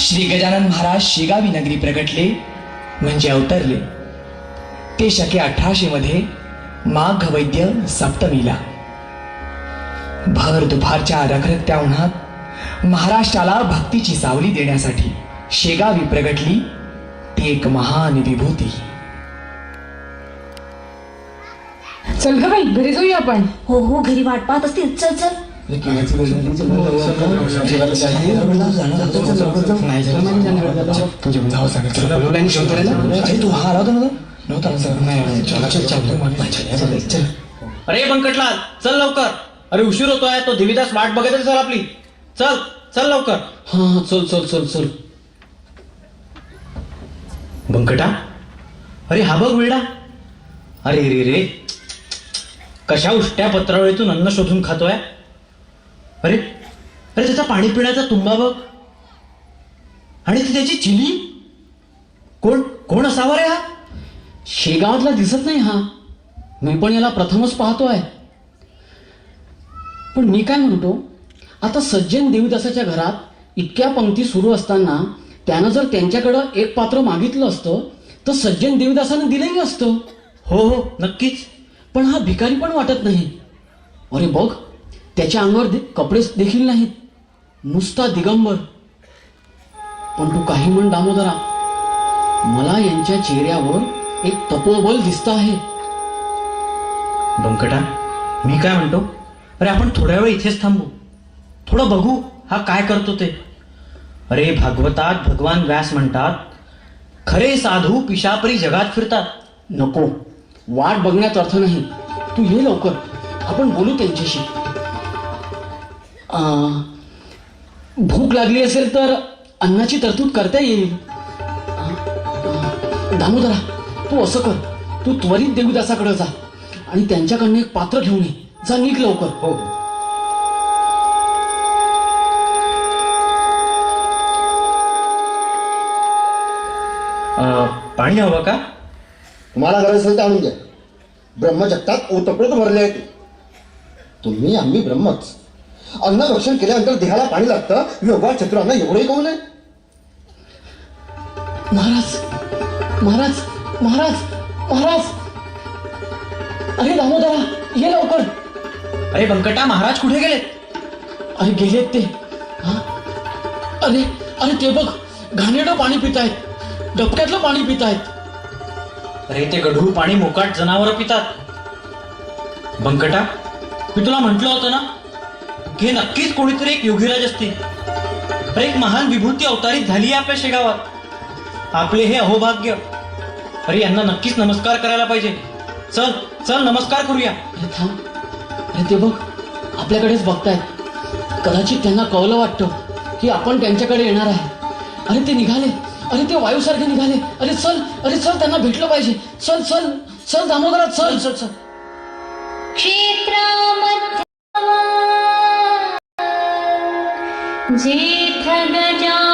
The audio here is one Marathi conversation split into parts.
श्री गजानन महाराज शेगावी नगरी प्रगटले म्हणजे अवतरले. ते शके अठराशे मध्ये माघ वैद्य सप्तमीला. भर दुपारच्या रखरखत्या उन्हात महाराष्ट्राला भक्तीची सावली देण्यासाठी शेगावी प्रगटली ती एक महान विभूती. चल ग बाई घरी जाऊया आपण. हो हो घरी वाट पाहत असतील. चल चल. अरे बंकटलाल चल लवकर। अरे उशीर होतोय तो देवीदास वाट बघत आहे, चल आपली. चल चल लवकर. हा हा चल चल चल चल। बंकटा अरे हा बघ विडा. अरे रे रे. कशा उष्ट्या पत्रावळीतून अन्न शोधून खातोय? अरे अरे त्याचा पाणी पिण्याचा तुंबा बघ. आणि ती त्याची चिली? कोण कोण असावा रे हा? शेगावातला दिसत नाही हा. मी पण याला प्रथमच पाहतोय. पण मी काय म्हणतो आता सज्जन देवीदासाच्या घरात इतक्या पंक्ती सुरू असताना त्यानं जर त्यांच्याकडं एक पात्र मागितलं असतं तर सज्जन देवीदासानं दिलंही असतं. हो हो नक्कीच. पण हा भिकारी पण वाटत नाही. अरे बघ त्याच्या अंगावर दे- कपडे देखील नाहीत. नुसता दिगंबर. पण तू काही म्हण दामोदरा मला यांच्या चेहऱ्यावर एक तपोबल दिसत आहे. बंकटा मी काय म्हणतो? अरे आपण थोड्या वेळ इथेच थांबू. थोडं बघू हा काय करतो ते. अरे भागवतात भगवान व्यास म्हणतात खरे साधू पिशापरी जगात फिरतात. नको. वाट बघण्यात अर्थ नाही. तू ये लवकर. आपण बोलू त्यांच्याशी. भूक लागली असेल तर अन्नाची तरतूद करता येईल. दामोदरा तू असं कर. तू त्वरित देवीदासाकडे जा आणि त्यांच्याकडनं एक पात्र घेऊन ये. जा निघ लवकर. हो. पाणी हवं का? तुम्हाला गरज असेल तर आणून द्या. ब्रह्मजगतात ओतप्रोत भरले आहे तुम्ही आम्ही ब्रह्मच. अन्न रक्षण केल्यानंतर देहाला पाणी लागतं. योगा चतुरांना एवढंही कहू नये महाराज महाराज महाराज महाराज! अरे दामोदरा ये लवकर! अरे बंकटा महाराज कुठे गेलेत? अरे गेलेत ते. हा? अरे अरे ते बघ घाणेरडं पाणी पितायत डबक्यातलं पाणी पितायत अरे ते गढूळ पाणी मोकाट जनावर पितात. बंकटा मी तुला म्हटलं होतं ना हे नक्कीच कोणीतरी एक योगीराज असतील. अरे एक महान विभूती अवतारित झाली आहे आपल्या शेगावात. आपले हे अहोभाग्य. अरे यांना नक्कीच नमस्कार करायला पाहिजे. चल चल नमस्कार करूया. अरे थांब. अरे ते बघ. आपल्याकडेच बघतायत. कदाचित त्यांना कळलं वाटतं की आपण त्यांच्याकडे येणार आहे. अरे ते निघाले. अरे ते वायूसारखे निघाले. अरे चल अरे चल त्यांना भेटलं पाहिजे. चल चल चल दामोदरा चल. चल चल क्षेत्रामध्ये जेठ गजानन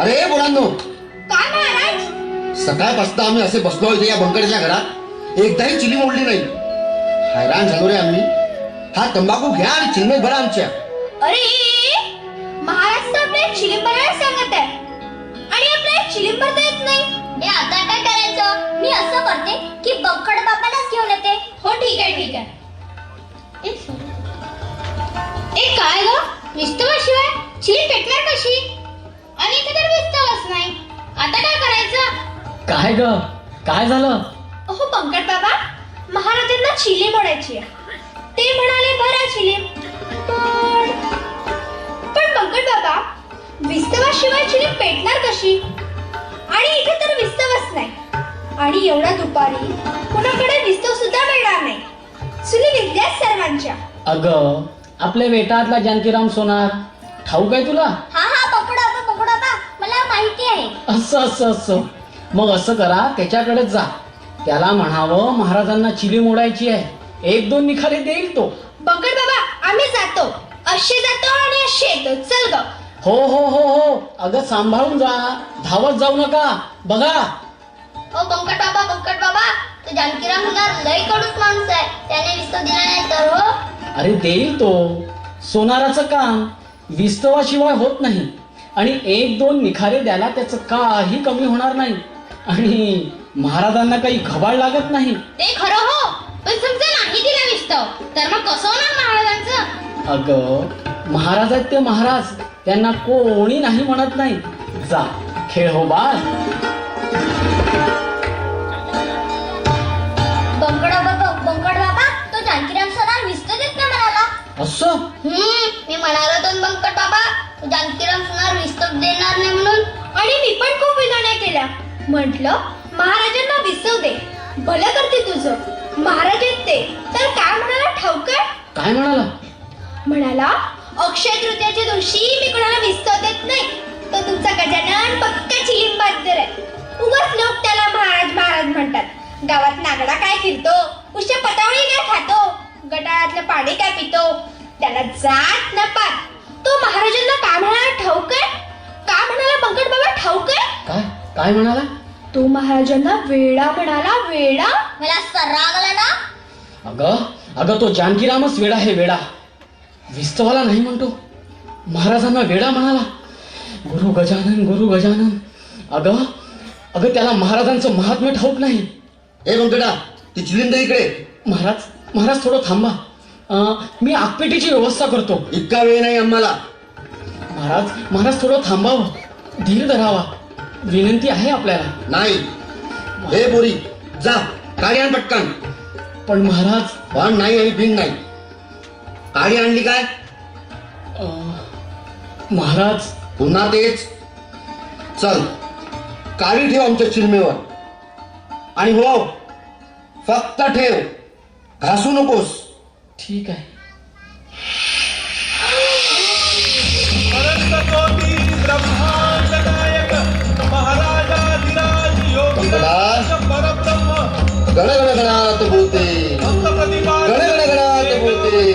अरे मुलांनो. काय महाराज? सकाळपासून आम्ही असे बसलो इथे या बंकरच्या घरात. एकदाही चिली मोडली नाही. हैराण झालो रे आम्ही. हा तंबाखू घ्या आणि चिन्ह भरा आमच्या. अरे महाराज तर आपल्याला चिलीम बनायला सांगत आहे. आणि आपल्याला चिलीम भरता येत नाही. करते की बंकट बाबालाच घेऊन येते. हो ठीक आहे ठीक आहे. एक काय ग? विस्तवाशिवाय चिली पेटणार कशी? काय ग? काय झालं? अहो पंकज बाबा महाराजांना चिली आहे. ते म्हणाले भरा चिली. पण पण पंकज बाबा विस्तवाशिवाय चिली पेटणार कशी? आणि इथे तर विस्तवच नाही. आणि एवढ्या दुपारी कुणाकडे विस्तव सुद्धा मिळणार नाही. चुली विद्याच सर्वांच्या. अगं आपल्या वेटातला जानकीराम सोनार ठाऊक आहे तुला? हा हा पकडा बा पकडा बा मला माहिती आहे. असं असं असं. मग असं करा त्याच्याकडेच जा. त्याला म्हणावं महाराजांना चिली मोडायची आहे. एक दोन निखारे देईल तो. पंकज बाबा आम्ही जातो. असे जातो आणि असे येतो. चल ग. हो हो हो हो. अगं सांभाळून जा. धावत जाऊ नका. बघा. ओ बंकट बाबा बंकट बाबा तो जानकीराम होणार लय कडूच माणूस आहे. त्याने विस्तव दिला नाही तर हो? अरे देईल तो. सोनाराचं काम. विस्तवाशिवाय होत नाही. आणि एक दोन निखारे द्यायला त्याचं काही कमी होणार नाही. आणि महाराजांना काही घबाड लागत नाही? ते खरं हो पण समजा नाही दिला विस्तव तर मग कसं होणार महाराजांचं? अगं महाराज आहेत ते महाराज त्यांना कोणी नाही म्हणत नाही. जा खेळ हो बाळ. बंकट बाबा तो जानकीराम देत नाही म्हणाला. असं? हम्म मी म्हणालो तर बंकट बाबा तो जानकीराम विस्तव देणार नाही म्हणून. आणि मी पण खूप विनवण्या केल्या. म्हंटल महाराजांना विस्तव दे. भलं करते तुझं. महाराज आहेत ते. तर काय म्हणाला ठाऊक आहे काय म्हणाला? म्हणाला अक्षय तृतीयाच्या दिवशी मी कोणाला विस्तव देत नाही. तो तुमचा गजानन पक्का चिलिंबादर आहे. उगाच लोक त्याला महाराज महाराज म्हणतात. गावात नागडा काय फिरतो? उष्या पटावळी काय खातो? गटारातलं पाणी काय पितो? त्याला जात न पात. तो महाराजांना काय म्हणाला ठाऊक आहे का म्हणाला पंकज बाबा ठाऊक आहे काय? काय म्हणाला? तो महाराजांना वेडा म्हणाला वेडा? मला सरागला ना? अगं अगं तो जानकीरामच वेडा आहे वेडा. विस्तवाला नाही म्हणतो. महाराजांना वेडा म्हणाला. गुरु गजानन गुरु गजानन. अगं अगं त्याला महाराजांचं महात्म्य ठाऊक नाही. ए बंकटा ती चिलिंद इकडे महाराज महाराज थोडं थांबा. अं, मी आगपेटीची व्यवस्था करतो. इतका वेळ नाही आम्हाला. महाराज महाराज थोडं थांबावं. धीर धरावा. विनंती आहे आपल्याला. नाही. हे बोरी जा गाडी आण पटकन. पण महाराज पण नाही आणि बिन नाही. गाडी आणली काय? अं, महाराज. पुन्हा तेच. चल काळी ठेव आमच्या चिलमेवर आणि हो फक्त ठेव. घासू नकोस. ठीक आहे. नायक गणात गण बोलते गण गण बोलते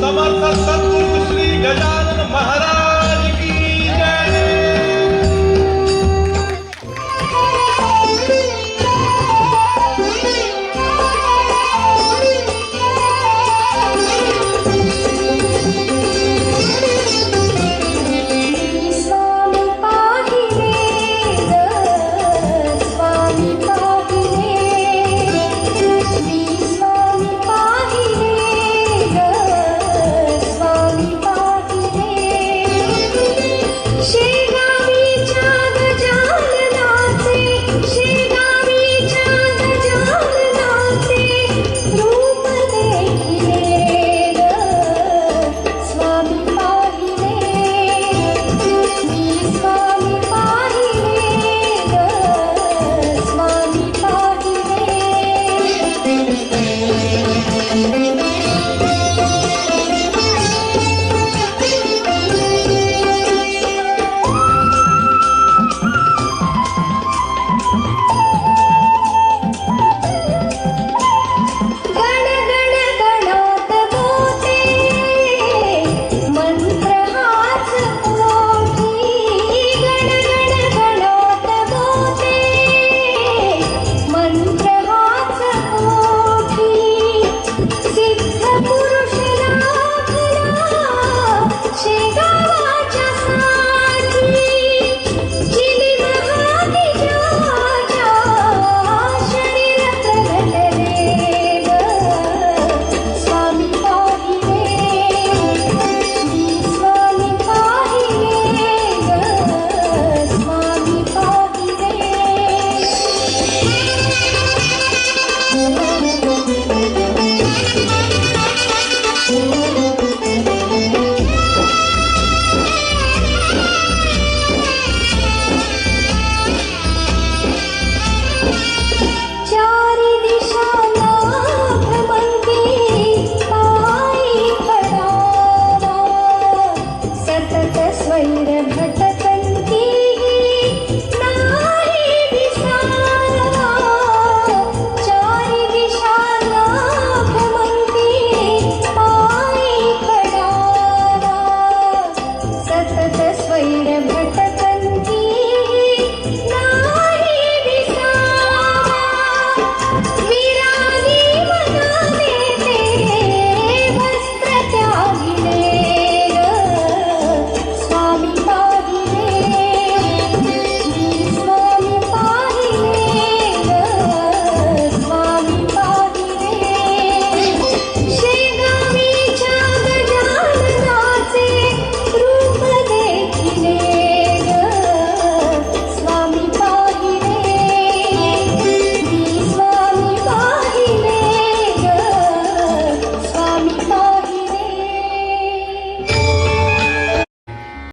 समर्थ सद्गुरु श्री गजान